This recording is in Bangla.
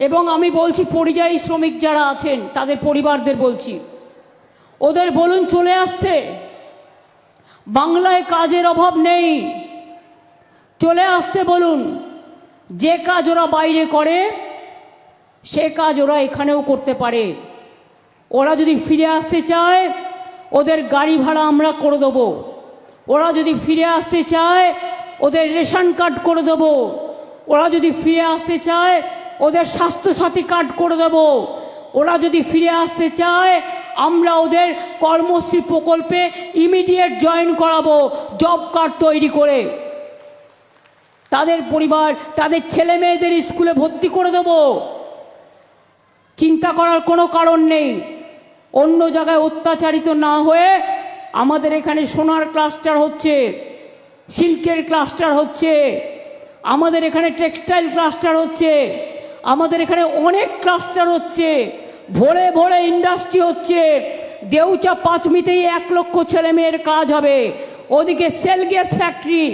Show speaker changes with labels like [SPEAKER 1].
[SPEAKER 1] এবং আমি বলছি পরিযায়ী শ্রমিক যারা আছেন, তাদের পরিবারদের বলছি। ওদের বলুন চলে আসতে বাংলায় কাজের অভাব নেই। চলে আসতে বলুন। যে কাজ ওরা বাইরে করে, সে কাজ ওরা এখানেও করতে পারে। ওরা যদি ফিরে আসতে চায়, ওদের গাড়ি ভাড়া আমরা করে দেবো। ওরা যদি ফিরে আসতে চায়, ওদের রেশন কার্ড করে দেবো। ওরা যদি ফিরে আসতে চায় ওদের স্বাস্থ্যসাথী কার্ড করে দেবো। ওরা যদি ফিরে আসতে চায়, আমরা ওদের কর্মশ্রী প্রকল্পে ইমিডিয়েট জয়েন করাবো জব কার্ড তৈরি করে। তাদের পরিবার, তাদের ছেলে মেয়েদের স্কুলে ভর্তি করে দেবো। চিন্তা করার কোনো কারণ নেই। অন্য জায়গায় অত্যাচারিত না হয়ে আমাদের এখানে সোনার ক্লাস্টার হচ্ছে, সিল্কের ক্লাস্টার হচ্ছে, আমাদের এখানে টেক্সটাইল ক্লাস্টার হচ্ছে আমাদের এখানে অনেক ক্লাস্টার হচ্ছে। ভোরে ভোরে ইন্ডাস্ট্রি হচ্ছে। দেউচা পাঁচমিতেই এক লক্ষ ছেলে মেয়ের কাজ হবে। ওদিকে সেল গ্যাস ফ্যাক্টরি